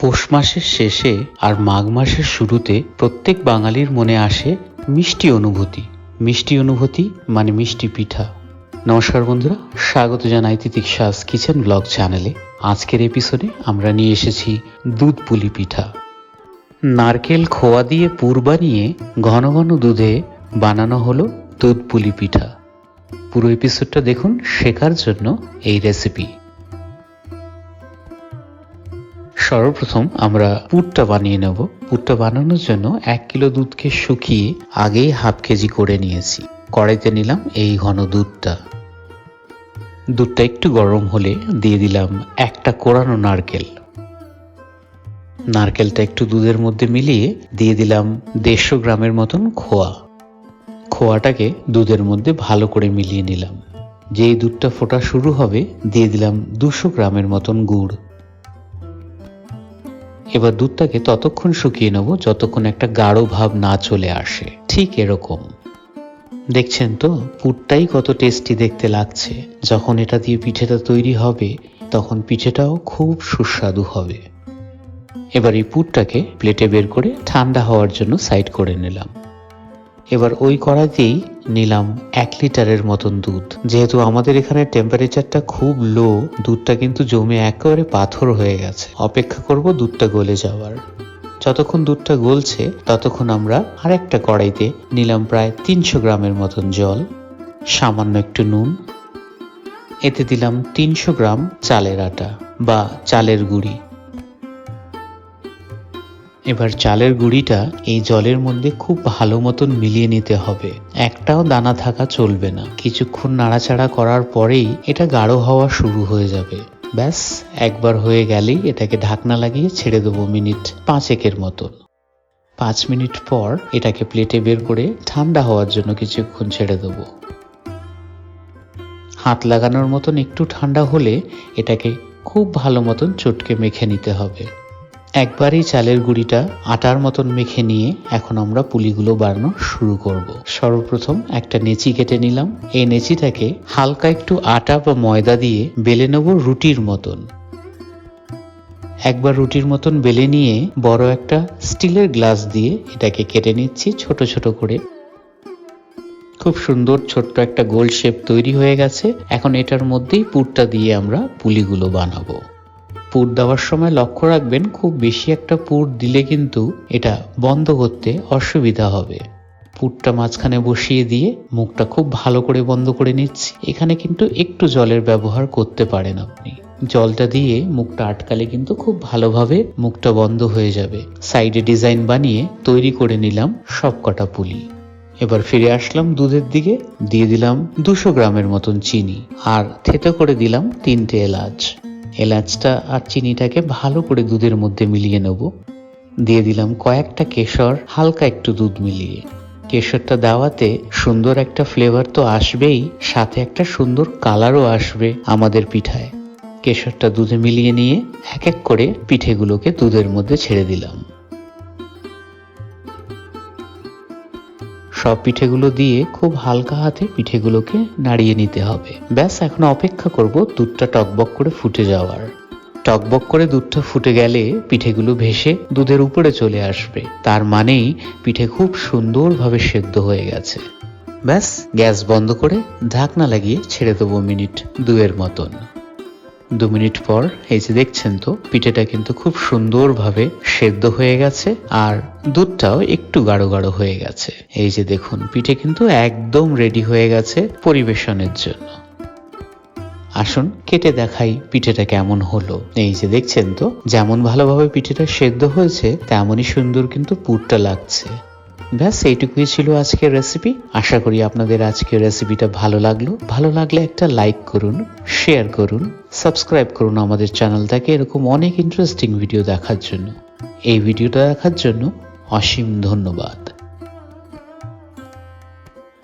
পৌষ মাসের শেষে আর মাঘ মাসের শুরুতে প্রত্যেক বাঙালির মনে আসে মিষ্টি অনুভূতি। মিষ্টি অনুভূতি মানে মিষ্টি পিঠা। নমস্কার বন্ধুরা, স্বাগত জানাই তিতিক্ষাস কিচেন ব্লগ চ্যানেলে আজকের এপিসোডে আমরা নিয়ে এসেছি দুধ পুলি পিঠা। নারকেল খোয়া দিয়ে পুর বানিয়ে ঘন ঘন দুধে বানানো হলো দুধ পুলি পিঠা। পুরো এপিসোডটা দেখুন শেখার জন্য এই রেসিপি সর্বপ্রথম আমরা পুরটা বানিয়ে নেব। পুরটা বানানোর জন্য এক কিলো দুধকে শুকিয়ে আগেই হাফ কেজি করে নিয়েছি। কড়াইতে নিলাম এই ঘন দুধটা। দুধটা একটু গরম হলে দিয়ে দিলাম একটা কোরানো নারকেল। নারকেলটা একটু দুধের মধ্যে মিলিয়ে দিয়ে দিলাম দেড়শো গ্রামের মতন খোয়া। খোয়াটাকে দুধের মধ্যে ভালো করে মিলিয়ে নিলাম। যেই দুধটা ফোটা শুরু হবে, দিয়ে দিলাম দুশো গ্রামের মতন গুড়। এবার দুধটাকে ততক্ষণ শুকিয়ে নেব যতক্ষণ একটা গাঢ় ভাব না চলে আসে। ঠিক এরকম। দেখছেন তো, পুরটাই কত টেস্টি দেখতে লাগছে। যখন এটা দিয়ে পিঠেটা তৈরি হবে, তখন পিঠেটাও খুব সুস্বাদু হবে। এবার এই পুরটাকে প্লেটে বের করে ঠান্ডা হওয়ার জন্য সাইড করে নিলাম। এবার ওই কড়াইতেই নিলাম এক লিটারের মতন দুধ। যেহেতু আমাদের এখানে টেম্পারেচারটা খুব লো দুধটা কিন্তু জমে একেবারে পাথর হয়ে গেছে। অপেক্ষা করব দুধটা গলে যাওয়ার। যতক্ষণ দুধটা গলছে, ততক্ষণ আমরা আরেকটা কড়াইতে নিলাম প্রায় তিনশো গ্রামের মতন জল, সামান্য একটু নুন। এতে দিলাম তিনশো গ্রাম চালের আটা বা চালের গুঁড়ি। এবার চালের গুঁড়িটা এই জলের মধ্যে খুব ভালো মতন মিলিয়ে নিতে হবে। একটাও দানা থাকা চলবে না। কিছুক্ষণ নাড়াচাড়া করার পরেই এটা গাঢ় হওয়া শুরু হয়ে যাবে। ব্যাস, একবার হয়ে গেলেই এটাকে ঢাকনা লাগিয়ে ছেড়ে দেবো মিনিট পাঁচেকের মতন। পাঁচ মিনিট পর এটাকে প্লেটে বের করে ঠান্ডা হওয়ার জন্য কিছুক্ষণ ছেড়ে দেবো। হাত লাগানোর মতন একটু ঠান্ডা হলে এটাকে খুব ভালো মতন চটকে মেখে নিতে হবে। একবারই চালের গুঁড়িটা আটার মতন মেখে নিয়ে এখন আমরা পুলিগুলো বানানো শুরু করব। সর্বপ্রথম একটা নেচি কেটে নিলাম। এই নেচিটাকে হালকা একটু আটা বা ময়দা দিয়ে বেলে নেব রুটির মতন। একবার রুটির মতন বেলে নিয়ে বড় একটা স্টিলের গ্লাস দিয়ে এটাকে কেটে নিচ্ছি ছোট ছোট করে। খুব সুন্দর ছোট্ট একটা গোল শেপ তৈরি হয়ে গেছে। এখন এটার মধ্যেই পুরটা দিয়ে আমরা পুলিগুলো বানাবো। পুর দেওয়ার সময় লক্ষ্য রাখবেন, খুব বেশি একটা পুর দিলে কিন্তু এটা বন্ধ করতে অসুবিধা হবে। পুরটা মাঝখানে বসিয়ে দিয়ে মুখটা খুব ভালো করে বন্ধ করে নিচ্ছি। এখানে কিন্তু একটু জলের ব্যবহার করতে পারেন আপনি। জলটা দিয়ে মুখটা আটকালে কিন্তু খুব ভালোভাবে মুখটা বন্ধ হয়ে যাবে। সাইডে ডিজাইন বানিয়ে তৈরি করে নিলাম সব কটা পুলি। এবার ফিরে আসলাম দুধের দিকে, দিয়ে দিলাম দুশো গ্রামের মতন চিনি। আর থেতো করে দিলাম তিনটে এলাচ। এলাচটা আর চিনিটাকে ভালো করে দুধের মধ্যে মিলিয়ে নেব। দিয়ে দিলাম কয়েকটা কেশর, হালকা একটু দুধ মিলিয়ে। কেশরটা দেওয়াতে সুন্দর একটা ফ্লেভার তো আসবেই, সাথে একটা সুন্দর কালারও আসবে আমাদের পিঠায়। কেশরটা দুধে মিলিয়ে নিয়ে এক এক করে পিঠেগুলোকে দুধের মধ্যে ছেড়ে দিলাম। সব পিঠেগুলো দিয়ে খুব হালকা হাতে পিঠেগুলোকে নাড়িয়ে নিতে হবে। ব্যাস, এখন অপেক্ষা করব দুধটা টকবক করে ফুটে যাওয়ার। টকবক করে দুধটা ফুটে গেলে পিঠেগুলো ভেসে দুধের উপরে চলে আসবে। তার মানেই পিঠে খুব সুন্দরভাবে সেদ্ধ হয়ে গেছে। ব্যাস, গ্যাস বন্ধ করে ঢাকনা লাগিয়ে ছেড়ে দেবো মিনিট দুয়ের মতন। দু মিনিট পর, এই যে দেখছেন তো, পিঠেটা কিন্তু খুব সুন্দরভাবে সেদ্ধ হয়ে গেছে আর দুধটাও একটু গাঢ় গাঢ় হয়ে গেছে। এই যে দেখুন, পিঠে কিন্তু একদম রেডি হয়ে গেছে পরিবেশনের জন্য। আসুন, কেটে দেখাই পিঠেটা কেমন হলো। এই যে দেখছেন তো, যেমন ভালোভাবে পিঠেটা সেদ্ধ হয়েছে, তেমনই সুন্দর কিন্তু পুরটা লাগছে। ব্যাস, এইটুকুই ছিল আজকের রেসিপি আশা করি আপনাদের আজকের রেসিপিটা ভালো লাগল। ভালো লাগলে একটা লাইক করুন শেয়ার করুন সাবস্ক্রাইব করুন আমাদের চ্যানেলটাকে এরকম অনেক ইন্টারেস্টিং ভিডিও দেখার জন্য। এই ভিডিওটা দেখার জন্য অসীম ধন্যবাদ।